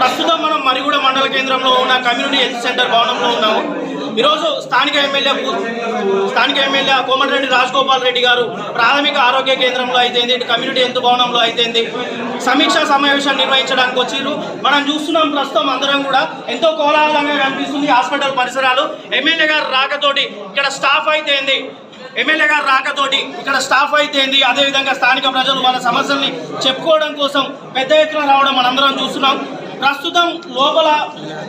ప్రస్తుతం మనం మరిగూడ మండల కేంద్రంలో ఉన్న కమ్యూనిటీ హెల్త్ సెంటర్ భవనంలో ఉన్నాము. ఈరోజు స్థానిక ఎమ్మెల్యే స్థానిక ఎమ్మెల్యే కోమటిరెడ్డి రాజగోపాల్ రెడ్డి గారు ప్రాథమిక ఆరోగ్య కేంద్రంలో అయితేంది కమ్యూనిటీ హెల్త్ భవనంలో అయితేంది. సమీక్షా సమావేశం నిర్వహించడానికి వచ్చిర్రు. మనం చూస్తున్నాం ప్రస్తుతం అందరం కూడా ఎంతో కోలాహలంగా కనిపిస్తుంది హాస్పిటల్ పరిసరాలు. ఎమ్మెల్యే గారు రాకతోటి ఇక్కడ స్టాఫ్ అయితేంది ఎమ్మెల్యే గారు రాకతోటి ఇక్కడ స్టాఫ్ అయితేంది. అదేవిధంగా స్థానిక ప్రజలు వాళ్ళ సమస్యల్ని చెప్పుకోవడం కోసం పెద్ద ఎత్తున రావడం మనందరం చూస్తున్నాం. ప్రస్తుతం లోపల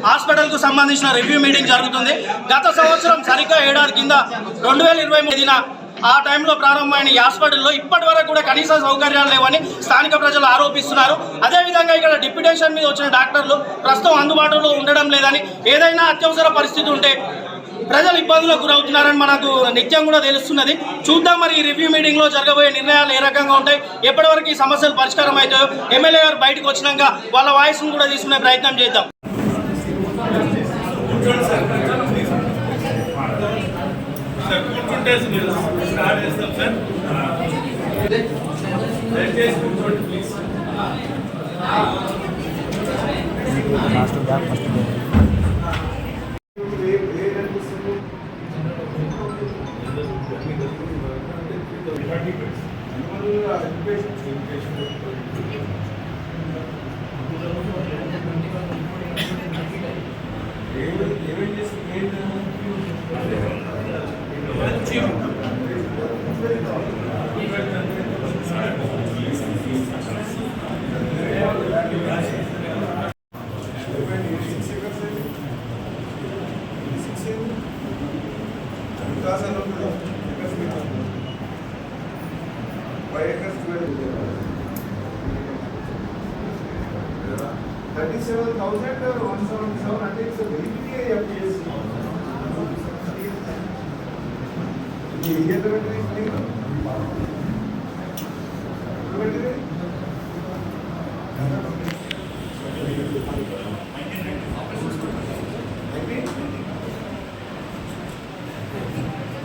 హాస్పిటల్కు సంబంధించిన రివ్యూ మీటింగ్ జరుగుతుంది. గత సంవత్సరం సరిగ్గా ఏడాది కింద రెండు వేల ఇరవై మూడున ఆ టైంలో ప్రారంభమైన ఈ హాస్పిటల్లో ఇప్పటి వరకు కూడా కనీస సౌకర్యాలు లేవని స్థానిక ప్రజలు ఆరోపిస్తున్నారు. అదేవిధంగా ఇక్కడ డిప్యుటేషన్ మీద వచ్చిన డాక్టర్లు ప్రస్తుతం అందుబాటులో ఉండడం లేదని ఏదైనా అత్యవసర పరిస్థితి ఉంటే ప్రజలు ఇబ్బందులకు గురవుతున్నారని మనకు నిత్యం కూడా తెలుస్తున్నది. చూద్దాం మరి ఈ రివ్యూ మీటింగ్లో జరగబోయే నిర్ణయాలు ఏ రకంగా ఉంటాయి ఎప్పటివరకు ఈ సమస్యలు పరిష్కారం అవుతాయో ఎమ్మెల్యే గారు బయటకు వచ్చినాక వాళ్ళ వాయిస్ కూడా తీసుకునే ప్రయత్నం చేద్దాం. సార్ కూర్చుంటే స్టార్ట్ చేస్తాం సార్ దయచేసి కూర్చోండి ప్లీజ్ ఏమేం చేసి thirty-seven thousand or one seventy seven, I think it's a very clear FTSC. ये तो बैटरी नहीं बैटरी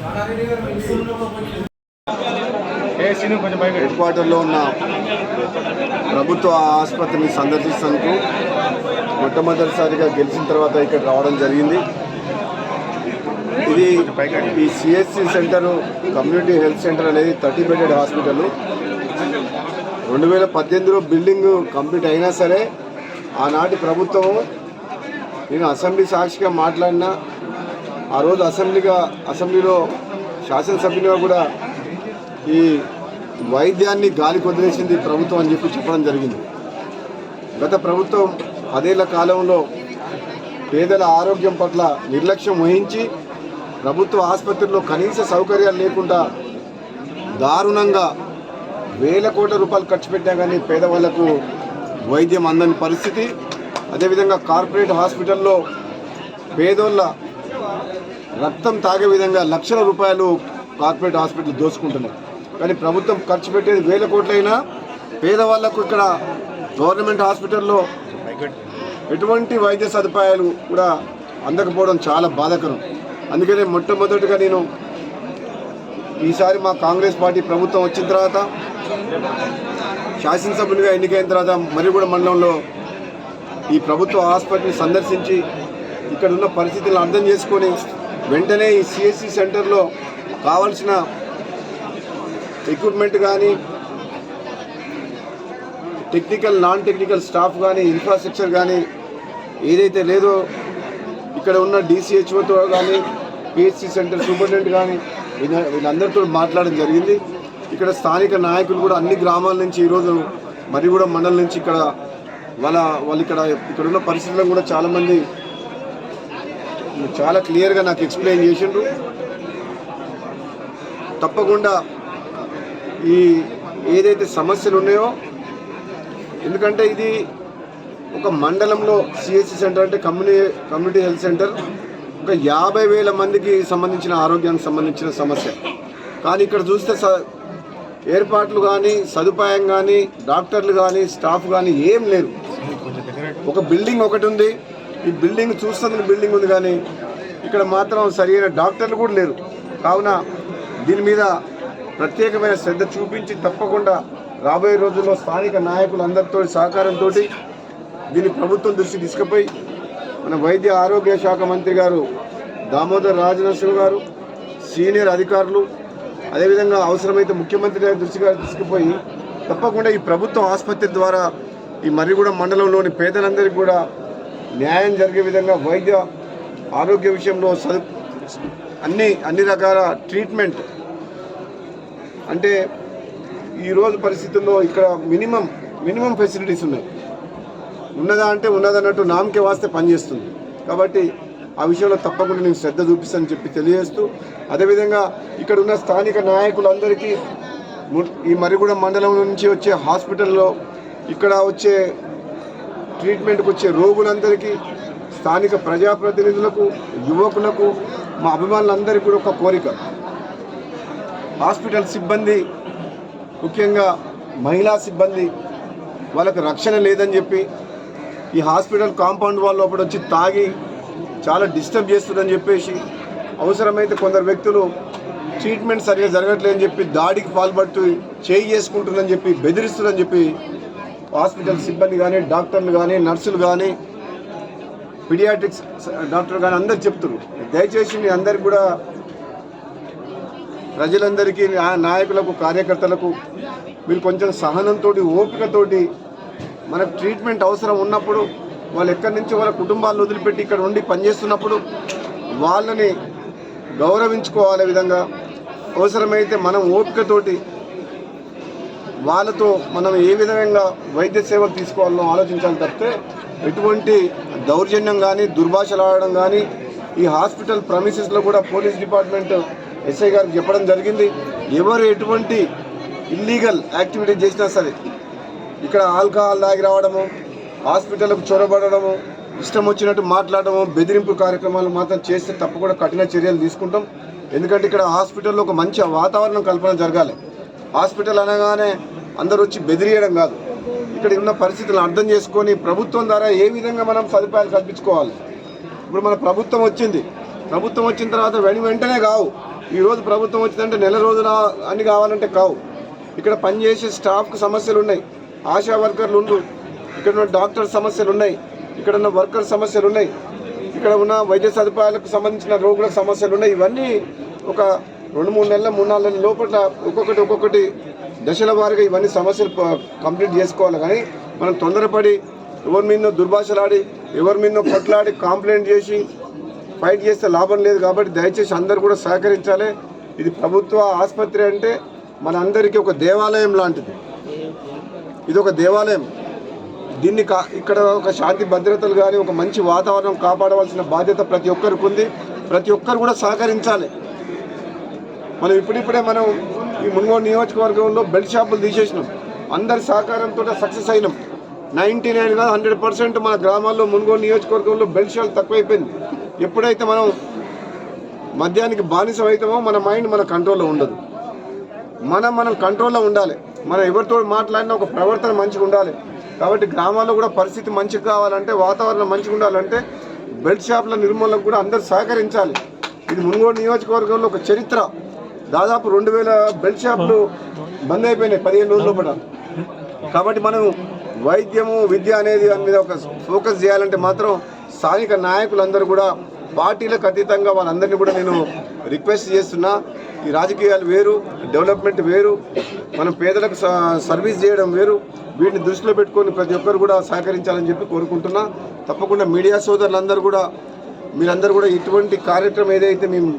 नारायण नगर में सुन लो హెడ్ క్వార్టర్లో ఉన్న ప్రభుత్వ ఆసుపత్రిని సందర్శిస్తూ మొట్టమొదటిసారిగా గెలిచిన తర్వాత ఇక్కడ రావడం జరిగింది. ఇది ఈ CSC centre community health centre అనేది థర్టీ బెడెడ్ హాస్పిటల్. రెండు వేల పద్దెనిమిదిలో బిల్డింగ్ కంప్లీట్ అయినా సరే ఆనాటి ప్రభుత్వం నేను అసెంబ్లీ సాక్షిగా మాట్లాడినా ఆ రోజు అసెంబ్లీగా అసెంబ్లీలో శాసనసభ్యునిగా కూడా ఈ వైద్యాన్ని గాలికి వదిలేసింది ప్రభుత్వం అని చెప్పి చెప్పడం జరిగింది. గత ప్రభుత్వం పదేళ్ళ కాలంలో పేదల ఆరోగ్యం పట్ల నిర్లక్ష్యం వహించి ప్రభుత్వ ఆసుపత్రిలో కనీస సౌకర్యాలు లేకుండా దారుణంగా వేల కోట్ల రూపాయలు ఖర్చు పెట్టా కానీ పేదవాళ్ళకు వైద్యం అందని పరిస్థితి. అదేవిధంగా కార్పొరేట్ హాస్పిటల్లో పేదోళ్ళ రక్తం తాగే విధంగా లక్షల రూపాయలు కార్పొరేట్ హాస్పిటల్ దోచుకుంటున్నాయి. కానీ ప్రభుత్వం ఖర్చు పెట్టేది వేల కోట్లైనా పేదవాళ్ళకు ఇక్కడ గవర్నమెంట్ హాస్పిటల్లో ఎటువంటి వైద్య సదుపాయాలు కూడా అందకపోవడం చాలా బాధాకరం. అందుకనే మొట్టమొదటిగా నేను ఈసారి మా కాంగ్రెస్ పార్టీ ప్రభుత్వం వచ్చిన తర్వాత శాసనసభ్యునిగా ఎన్నికైన తర్వాత మరిగూడ మండలంలో ఈ ప్రభుత్వ ఆసుపత్రిని సందర్శించి ఇక్కడ ఉన్న పరిస్థితులను అర్థం చేసుకొని వెంటనే ఈ సిఎస్సి సెంటర్లో కావాల్సిన ఎక్విప్మెంట్ కానీ టెక్నికల్ నాన్ టెక్నికల్ స్టాఫ్ కానీ ఇన్ఫ్రాస్ట్రక్చర్ కానీ ఏదైతే లేదో ఇక్కడ ఉన్న డీసీహెచ్ఓతో కానీ పిహెచ్సి సెంటర్ సూపరింటెండెంట్ కానీ వీళ్ళ- వీళ్ళందరితో మాట్లాడడం జరిగింది. ఇక్కడ స్థానిక నాయకులు కూడా అన్ని గ్రామాల నుంచి ఈరోజు మరి కూడా మండలం నుంచి ఇక్కడ వాళ్ళ వాళ్ళు ఇక్కడ ఇక్కడ ఉన్న పరిస్థితులను కూడా చాలామంది చాలా క్లియర్గా నాకు ఎక్స్ప్లెయిన్ చేసిండ్రు. తప్పకుండా ఈ ఏదైతే సమస్యలు ఉన్నాయో ఎందుకంటే ఇది ఒక మండలంలో సిహెచ్సి సెంటర్ అంటే కమ్యూనిటీ కమ్యూనిటీ హెల్త్ సెంటర్ ఒక యాభై వేల మందికి సంబంధించిన ఆరోగ్యానికి సంబంధించిన సమస్య. కానీ ఇక్కడ చూస్తే స ఏర్పాట్లు కానీ సదుపాయం కానీ డాక్టర్లు కానీ స్టాఫ్ కానీ ఏం లేరు. ఒక బిల్డింగ్ ఒకటి ఉంది. ఈ బిల్డింగ్ చూస్తుంది బిల్డింగ్ ఉంది కానీ ఇక్కడ మాత్రం సరైన డాక్టర్లు కూడా లేరు. కావున దీని మీద ప్రత్యేకమైన శ్రద్ధ చూపించి తప్పకుండా రాబోయే రోజుల్లో స్థానిక నాయకులందరితో సహకారంతో దీన్ని ప్రభుత్వం దృష్టి తీసుకుపోయి మన వైద్య ఆరోగ్య శాఖ మంత్రి గారు దామోదర్ రాజనరసింహ గారు సీనియర్ అధికారులు అదేవిధంగా అవసరమైతే ముఖ్యమంత్రి గారి దృష్టిగా తీసుకుపోయి తప్పకుండా ఈ ప్రభుత్వ ఆసుపత్రి ద్వారా ఈ మర్రిగూడెం మండలంలోని పేదలందరికీ కూడా న్యాయం జరిగే విధంగా వైద్య ఆరోగ్య విషయంలో అన్ని అన్ని రకాల ట్రీట్మెంట్ అంటే ఈరోజు పరిస్థితుల్లో ఇక్కడ మినిమం మినిమం ఫెసిలిటీస్ ఉన్నాయి. ఉన్నదా అంటే ఉన్నదన్నట్టు నామకే వాస్తే పనిచేస్తుంది. కాబట్టి ఆ విషయంలో తప్పకుండా నేను శ్రద్ధ చూపిస్తానని చెప్పి తెలియజేస్తూ అదేవిధంగా ఇక్కడ ఉన్న స్థానిక నాయకులందరికీ ఈ మరిగూడెం మండలం నుంచి వచ్చే హాస్పిటల్లో ఇక్కడ వచ్చే ట్రీట్మెంట్కి వచ్చే రోగులందరికీ స్థానిక ప్రజాప్రతినిధులకు యువకులకు మా అభిమానులందరికీ కూడా ఒక కోరిక. హాస్పిటల్ సిబ్బంది ముఖ్యంగా మహిళా సిబ్బంది వాళ్ళకి రక్షణ లేదని చెప్పి ఈ హాస్పిటల్ కాంపౌండ్ వాళ్ళ లోపల వచ్చి తాగి చాలా డిస్టర్బ్ చేస్తుందని చెప్పేసి అవసరమైతే కొందరు వ్యక్తులు ట్రీట్మెంట్ సరిగా జరగట్లేదని చెప్పి దాడికి పాల్పడుతూ చేయి చేసుకుంటుందని చెప్పి బెదిరిస్తుందని చెప్పి హాస్పిటల్ సిబ్బంది కానీ డాక్టర్లు కానీ నర్సులు కానీ పిడియాట్రిక్స్ డాక్టర్ కానీ అందరు చెప్తున్నారు. దయచేసి మీ అందరికి కూడా ప్రజలందరికీ నాయకులకు కార్యకర్తలకు మీరు కొంచెం సహనంతో ఓపికతోటి మనకు ట్రీట్మెంట్ అవసరం ఉన్నప్పుడు వాళ్ళు ఎక్కడి నుంచి వాళ్ళ కుటుంబాలను వదిలిపెట్టి ఇక్కడ ఉండి పనిచేస్తున్నప్పుడు వాళ్ళని గౌరవించుకోవాలే విధంగా. అవసరమైతే మనం ఓపికతోటి వాళ్ళతో మనం ఏ విధంగా వైద్య సేవలు తీసుకోవాలో ఆలోచించాలి తప్పితే ఎటువంటి దౌర్జన్యం కానీ దుర్భాషలు ఆడడం కానీ ఈ హాస్పిటల్ ప్రమిసెస్లో కూడా పోలీస్ డిపార్ట్మెంట్ ఎస్ఐ గారికి చెప్పడం జరిగింది. ఎవరు ఎటువంటి ఇల్లీగల్ యాక్టివిటీ చేసినా సరే ఇక్కడ ఆల్కహాల్ తాగి రావడము హాస్పిటల్కు చొరబడము ఇష్టం వచ్చినట్టు మాట్లాడడము బెదిరింపు కార్యక్రమాలు మాత్రం చేస్తే తప్పకుండా కఠిన చర్యలు తీసుకుంటాం. ఎందుకంటే ఇక్కడ హాస్పిటల్లో ఒక మంచి వాతావరణం కల్పన జరగాలి. హాస్పిటల్ అనగానే అందరూ వచ్చి బెదిరియడం కాదు. ఇక్కడ ఉన్న పరిస్థితులను అర్థం చేసుకొని ప్రభుత్వం ద్వారా ఏ విధంగా మనం సదుపాయాలు కల్పించుకోవాలి? ఇప్పుడు మన ప్రభుత్వం వచ్చింది. ప్రభుత్వం వచ్చిన తర్వాత వెను వెంటనే కావు. ఈరోజు ప్రభుత్వం వచ్చిందంటే నెల రోజుల అన్ని కావాలంటే కావు. ఇక్కడ పనిచేసే స్టాఫ్కి సమస్యలు ఉన్నాయి. ఆశా వర్కర్లు ఉండు. ఇక్కడ ఉన్న డాక్టర్ సమస్యలు ఉన్నాయి. ఇక్కడ ఉన్న వర్కర్ సమస్యలు ఉన్నాయి. ఇక్కడ ఉన్న వైద్య సదుపాయాలకు సంబంధించిన రోగుల సమస్యలు ఉన్నాయి. ఇవన్నీ ఒక రెండు మూడు నెలల మూడు నాలుగు నెలల లోపల ఒక్కొక్కటి ఒక్కొక్కటి దశల వారీగా ఇవన్నీ సమస్యలు కంప్లీట్ చేసుకోవాలి. కానీ మనం తొందరపడి ఎవరి మీద దుర్భాషలాడి ఎవరి మీద కొట్లాడి కాంప్లైంట్ చేసి ఫైట్ చేస్తే లాభం లేదు కాబట్టి దయచేసి అందరు కూడా సహకరించాలి. ఇది ప్రభుత్వ ఆసుపత్రి అంటే మనందరికీ ఒక దేవాలయం లాంటిది. ఇది ఒక దేవాలయం. దీన్ని కా ఇక్కడ ఒక శాంతి భద్రతలు కానీ ఒక మంచి వాతావరణం కాపాడవలసిన బాధ్యత ప్రతి ఒక్కరికి ఉంది. ప్రతి ఒక్కరు కూడా సహకరించాలి. మనం ఇప్పుడిప్పుడే మనం ఈ మున్గోడు నియోజకవర్గంలో బెల్ట్ షాపులు తీసేసినాం. అందరి సహకారంతో సక్సెస్ అయినాం. నైంటీ నైన్ కాదు హండ్రెడ్ పర్సెంట్ మన గ్రామాల్లో మునుగోలు నియోజకవర్గంలో బెల్ట్ షాప్ తక్కువైపోయింది. ఎప్పుడైతే మనం మద్యానికి బానిసం అవుతామో మన మైండ్ మన కంట్రోల్లో ఉండదు. మనం మనం కంట్రోల్లో ఉండాలి. మనం ఎవరితో మాట్లాడినా ఒక ప్రవర్తన మంచిగా ఉండాలి. కాబట్టి గ్రామాల్లో కూడా పరిస్థితి మంచిగా కావాలంటే వాతావరణం మంచిగా ఉండాలంటే బెల్ట్ షాప్ల నిర్మూలనకు కూడా అందరు సహకరించాలి. ఇది మునుగోడు నియోజకవర్గంలో ఒక చరిత్ర. దాదాపు రెండు వేల బెల్ట్ షాపులు బంద్ అయిపోయినాయి పదిహేను రోజుల లోపల. కాబట్టి మనం వైద్యము విద్య అనేది దాని మీద ఒక ఫోకస్ చేయాలంటే మాత్రం స్థానిక నాయకులందరూ కూడా పార్టీలకు అతీతంగా వాళ్ళందరినీ కూడా నేను రిక్వెస్ట్ చేస్తున్నా. ఈ రాజకీయాలు వేరు డెవలప్మెంట్ వేరు మనం పేదలకు స- సర్వీస్ చేయడం వేరు. వీటిని దృష్టిలో పెట్టుకొని ప్రతి ఒక్కరు కూడా సహకరించాలని చెప్పి కోరుకుంటున్నా. తప్పకుండా మీడియా సోదరులందరూ కూడా మీరందరూ కూడా ఇటువంటి కార్యక్రమం ఏదైతే మేము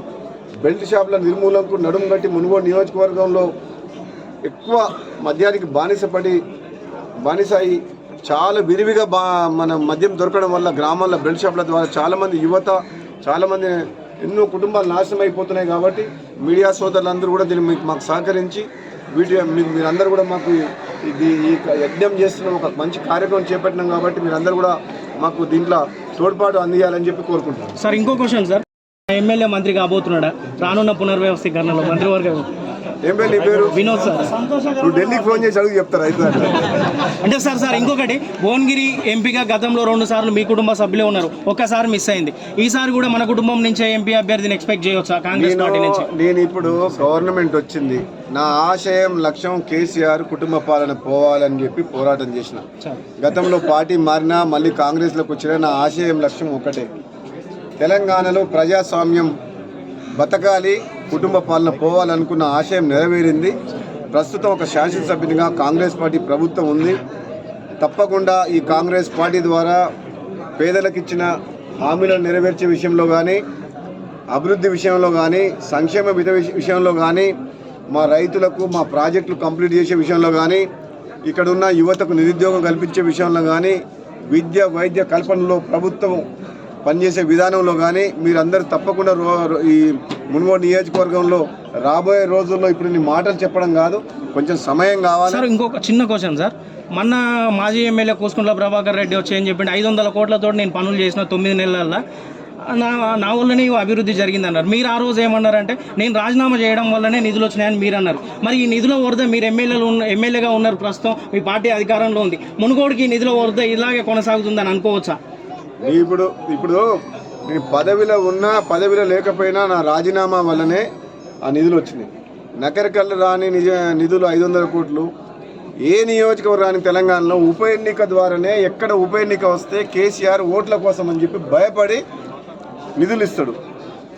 బెల్ట్ షాప్ల నిర్మూలనకు నడుము కట్టి మునుగోడు నియోజకవర్గంలో ఎక్కువ మద్యానికి బానిసపడి బానిసాయి చాలా విరివిగా బా మన మద్యం దొరకడం వల్ల గ్రామాల్లో బెల్ట్ షాప్ల ద్వారా చాలామంది యువత చాలామంది ఎన్నో కుటుంబాలు నాశనం అయిపోతున్నాయి కాబట్టి మీడియా సోదరులందరూ కూడా దీన్ని మీకు మాకు సహకరించి వీటి మీరందరూ కూడా మాకు ఇది ఈ యజ్ఞం చేస్తున్న ఒక మంచి కార్యక్రమం చేపట్టినాం కాబట్టి మీరందరూ కూడా మాకు దీంట్లో తోడ్పాటు అందియాలని చెప్పి కోరుకుంటున్నాం. సార్ ఇంకో క్వశ్చన్ సార్. ఎమ్మెల్యే మంత్రి కాబోతున్నాడా? రానున్న పునర్వ్యవస్థీకరణలో మంత్రివర్గం. ఏం పేరు నీ పేరు? వినోద్ సార్. నువ్వు ఢిల్లీకి ఫోన్ చేసి అడుగు చెప్తారు అయితే అంటే సార్ సార్ ఇంకొకటి భువనగిరి ఎంపీగా గతంలో రెండు సార్లు మీ కుటుంబ సభ్యులే ఉన్నారు. ఒక్కసారి మిస్ అయింది. ఈసారి కూడా మన కుటుంబం నుంచే ఎంపీ అభ్యర్థిని ఎక్స్పెక్ట్ చేయవచ్చా కాంగ్రెస్ పార్టీ నుంచి? నేను ఇప్పుడు గవర్నమెంట్ వచ్చింది. నా ఆశయం లక్ష్యం కేసీఆర్ కుటుంబ పాలన పోవాలని చెప్పి పోరాటం చేసిన. గతంలో పార్టీ మారినా మళ్ళీ కాంగ్రెస్లోకి వచ్చినా నా ఆశయం లక్ష్యం ఒకటే. తెలంగాణలో ప్రజాస్వామ్యం బతకాలి కుటుంబ పాలన పోవాలనుకున్న ఆశయం నెరవేరింది. ప్రస్తుతం ఒక శాసనసభ్యునిగా కాంగ్రెస్ పార్టీ ప్రభుత్వం ఉంది. తప్పకుండా ఈ కాంగ్రెస్ పార్టీ ద్వారా పేదలకు ఇచ్చిన హామీలను నెరవేర్చే విషయంలో కానీ అభివృద్ధి విషయంలో కానీ సంక్షేమ విధ విష- విషయంలో కానీ మా రైతులకు మా ప్రాజెక్టులు కంప్లీట్ చేసే విషయంలో కానీ ఇక్కడ ఉన్న యువతకు నిరుద్యోగం కల్పించే విషయంలో కానీ విద్య వైద్య కల్పనలో ప్రభుత్వం పనిచేసే విధానంలో కానీ మీరందరూ తప్పకుండా రో ఈ మున్గోడు నియోజకవర్గంలో రాబోయే రోజుల్లో ఇప్పుడు నీ మాటలు చెప్పడం కాదు కొంచెం సమయం కావాలి. సార్ ఇంకొక చిన్న క్వశ్చన్ సార్. మొన్న మాజీ ఎమ్మెల్యే కూసుకుంట్ల ప్రభాకర్ రెడ్డి వచ్చి ఏం చెప్పిండు? ఐదు వందల కోట్లతో నేను పనులు చేసిన తొమ్మిది నెలల్లో నా నా వల్లనే అభివృద్ధి జరిగింది అన్నారు మీరు ఆ రోజు ఏమన్నారంటే నేను రాజీనామా చేయడం వల్లనే నిధులు వచ్చినాయని మీరు అన్నారు మరి ఈ నిధుల వరద మీరు ఎమ్మెల్యేలు ఉన్న ఎమ్మెల్యేగా ఉన్నారు ప్రస్తుతం మీ పార్టీ అధికారంలో ఉంది. మునుగోడుకి నిధుల వరద ఇలాగే కొనసాగుతుందని అనుకోవచ్చా? నీ ఇప్పుడు ఇప్పుడు నేను పదవిలో ఉన్నా పదవిలో లేకపోయినా నా రాజీనామా వల్లనే ఆ నిధులు వచ్చినాయి. నకరికల్లు రాని నిజ నిధులు ఐదు వందల కోట్లు. ఏ నియోజకవర్గానికి తెలంగాణలో ఉప ఎన్నిక ద్వారానే ఎక్కడ ఉప ఎన్నిక వస్తే కేసీఆర్ ఓట్ల కోసం అని చెప్పి భయపడి నిధులు ఇస్తాడు.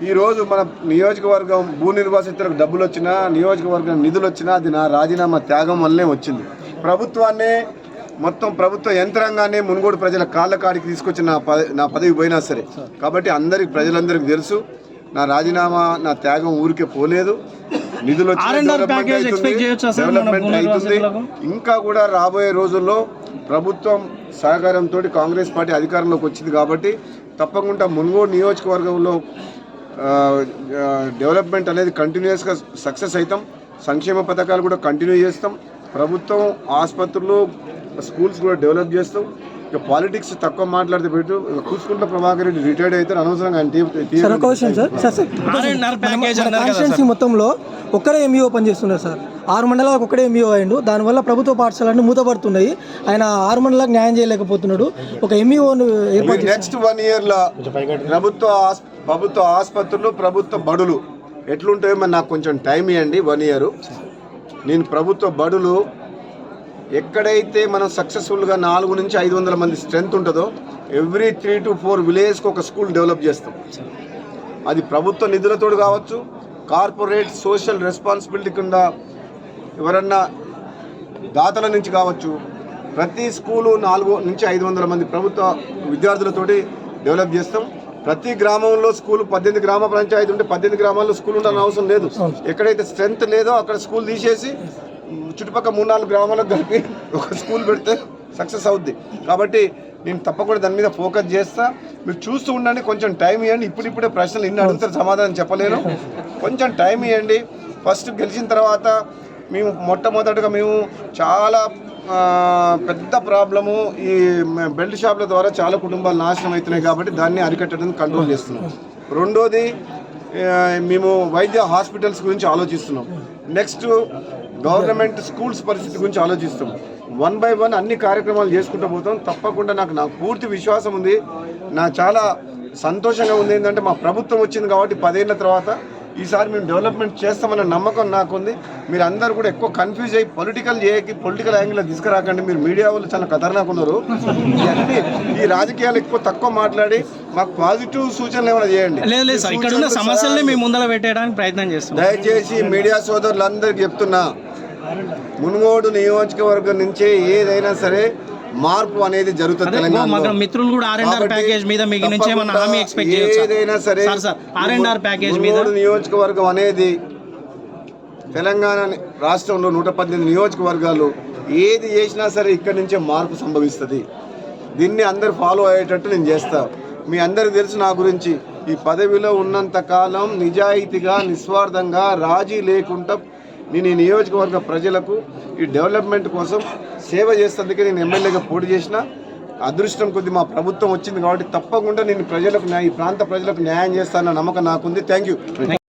ఈరోజు మన నియోజకవర్గం భూ నిర్వాసితులకు డబ్బులు వచ్చినా నియోజకవర్గం నిధులు వచ్చినా అది నా రాజీనామా త్యాగం వల్లనే వచ్చింది. ప్రభుత్వాన్నే మొత్తం ప్రభుత్వ యంత్రాంగాన్ని మునుగోడు ప్రజల కాళ్ళ కాడికి తీసుకొచ్చిన నా పద నా పదవి పోయినా సరే. కాబట్టి అందరికి ప్రజలందరికీ తెలుసు నా రాజీనామా నా త్యాగం ఊరికే పోలేదు. నిధులు డెవలప్మెంట్ అవుతుంది? ఇంకా కూడా రాబోయే రోజుల్లో ప్రభుత్వం సహకారంతో కాంగ్రెస్ పార్టీ అధికారంలోకి వచ్చింది కాబట్టి తప్పకుండా మున్గోడు నియోజకవర్గంలో డెవలప్మెంట్ అనేది కంటిన్యూస్గా సక్సెస్ అవుతాం. సంక్షేమ పథకాలు కూడా కంటిన్యూ చేస్తాం. ప్రభుత్వం ఆసుపత్రులు స్కూల్స్ కూడా డెవలప్ చేస్తాం. ఇక పాలిటిక్స్ తక్కువ మాట్లాడితే పెట్టు. కూసుకుంట ప్రభాకర్ రెడ్డి రిటైర్డ్ అవుతారు అనవసరంగా కాన్స్టిట్యున్సీ మొత్తంలో ఒక్కడే ఎంఈఓ పనిచేస్తున్నారు సార్. ఆరు మండలాలకు ఒక్కడే ఎంఈఓ అయిండు దానివల్ల ప్రభుత్వ పాఠశాలన్నీ మూతపడుతున్నాయి. ఆయన ఆరు మండలాలకు న్యాయం చేయలేకపోతున్నాడు. ఒక ఎంఈఓను. నెక్స్ట్ వన్ ఇయర్లో ప్రభుత్వ ఆస్- ప్రభుత్వ ఆసుపత్రులు ప్రభుత్వ బడులు ఎట్లుంటాయో మరి నాకు కొంచెం టైం ఇవ్వండి వన్ ఇయర్ నేను ప్రభుత్వ బడులు ఎక్కడైతే మనం సక్సెస్ఫుల్గా నాలుగు నుంచి ఐదు వందల మంది స్ట్రెంత్ ఉంటుందో ఎవ్రీ త్రీ టు ఫోర్ విలేజ్కి ఒక స్కూల్ డెవలప్ చేస్తాం. అది ప్రభుత్వ నిధులతో కావచ్చు కార్పొరేట్ సోషల్ రెస్పాన్సిబిలిటీ కింద ఎవరన్నా దాతల నుంచి కావచ్చు ప్రతి స్కూలు నాలుగు నుంచి ఐదు వందల మంది ప్రభుత్వ విద్యార్థులతోటి డెవలప్ చేస్తాం. ప్రతి గ్రామంలో స్కూల్ పద్దెనిమిది గ్రామ పంచాయతీ ఉంటే పద్దెనిమిది గ్రామాల్లో స్కూల్ ఉండాలని అవసరం లేదు. ఎక్కడైతే స్ట్రెంత్ లేదో అక్కడ స్కూల్ తీసేసి చుట్టుపక్కల మూడు నాలుగు గ్రామాలకు కలిపి ఒక స్కూల్ పెడితే సక్సెస్ అవుద్ది. కాబట్టి నేను తప్పకుండా దాని మీద ఫోకస్ చేస్తా. మీరు చూస్తూ ఉండండి కొంచెం టైం ఇవ్వండి. ఇప్పుడిప్పుడే ప్రశ్నలు ఇన్ని అడుగుతారు సమాధానం చెప్పలేను. కొంచెం టైం ఇవ్వండి. ఫస్ట్ గెలిచిన తర్వాత మేము మొట్టమొదటిగా మేము చాలా పెద్ద ప్రాబ్లము ఈ బెల్ట్ షాపుల ద్వారా చాలా కుటుంబాలు నాశనం అవుతున్నాయి కాబట్టి దాన్ని అరికట్టడానికి కంట్రోల్ చేస్తున్నాం. రెండోది మేము వైద్య హాస్పిటల్స్ గురించి ఆలోచిస్తున్నాం. నెక్స్ట్ గవర్నమెంట్ స్కూల్స్ పరిస్థితి గురించి ఆలోచిస్తాం. వన్ బై వన్ అన్ని కార్యక్రమాలు చేసుకుంటూ పోతాం. తప్పకుండా నాకు నాకు పూర్తి విశ్వాసం ఉంది. నా చాలా సంతోషంగా ఉంది. ఏంటంటే మా ప్రభుత్వం వచ్చింది కాబట్టి పదేళ్ళ తర్వాత ఈసారి మేము డెవలప్మెంట్ చేస్తామన్న నమ్మకం నాకుంది. మీరు అందరూ కూడా ఎక్కువ కన్ఫ్యూజ్ అయ్యి పొలిటికల్ చేయకి పొలిటికల్ యాంగిల్ తీసుకురాకండి. మీరు మీడియా వాళ్ళు చాలా ఖతర్నాక్ ఉన్నారు. ఇవన్నీ ఈ రాజకీయాలు ఎక్కువ తక్కువ మాట్లాడి మాకు పాజిటివ్ సూచనలు ఏమైనా చేయండి. లేదు లేదు సార్ ఇక్కడ ఉన్న సమస్యల్ని మేము ముందర పెట్టేయడానికి ప్రయత్నం చేస్తాం. దయచేసి మీడియా సోదరులందరికీ చెప్తున్నా. మునుగోడు నియోజకవర్గం నుంచే ఏదైనా సరే మార్పు అనేది జరుగుతుంది. మాకు మిత్రులు కూడా R&R కాబట్టి ప్యాకేజ్ మీద మీ నుంచి ఏమన్నా హామీ expect చేయొచ్చా? ఏదైనా సరే సార్, సార్, R&R ప్యాకేజ్ మీద- నియోజకవర్గం అనేది తెలంగాణ రాష్ట్రంలో నూట పద్దెనిమిది నియోజకవర్గాలు ఏది చేసినా సరే ఇక్కడి నుంచే మార్పు సంభవిస్తుంది దీన్ని అందరు ఫాలో అయ్యేటట్టు నేను చేస్తా మీ అందరికి తెలుసు నా గురించి ఈ పదవిలో ఉన్నంత కాలం నిజాయితీగా నిస్వార్థంగా రాజీ లేకుండా నేను ఈ నియోజకవర్గ ప్రజలకు ఈ డెవలప్మెంట్ కోసం సేవ చేసేందుకే నేను ఎమ్మెల్యేగా పోటీ చేసిన. అదృష్టం కొద్ది మా ప్రభుత్వం వచ్చింది కాబట్టి తప్పకుండా నేను ప్రజలకు న్యాయ- ఈ ప్రాంత ప్రజలకు న్యాయం చేస్తానన్న నమ్మకం నాకుంది. Thank you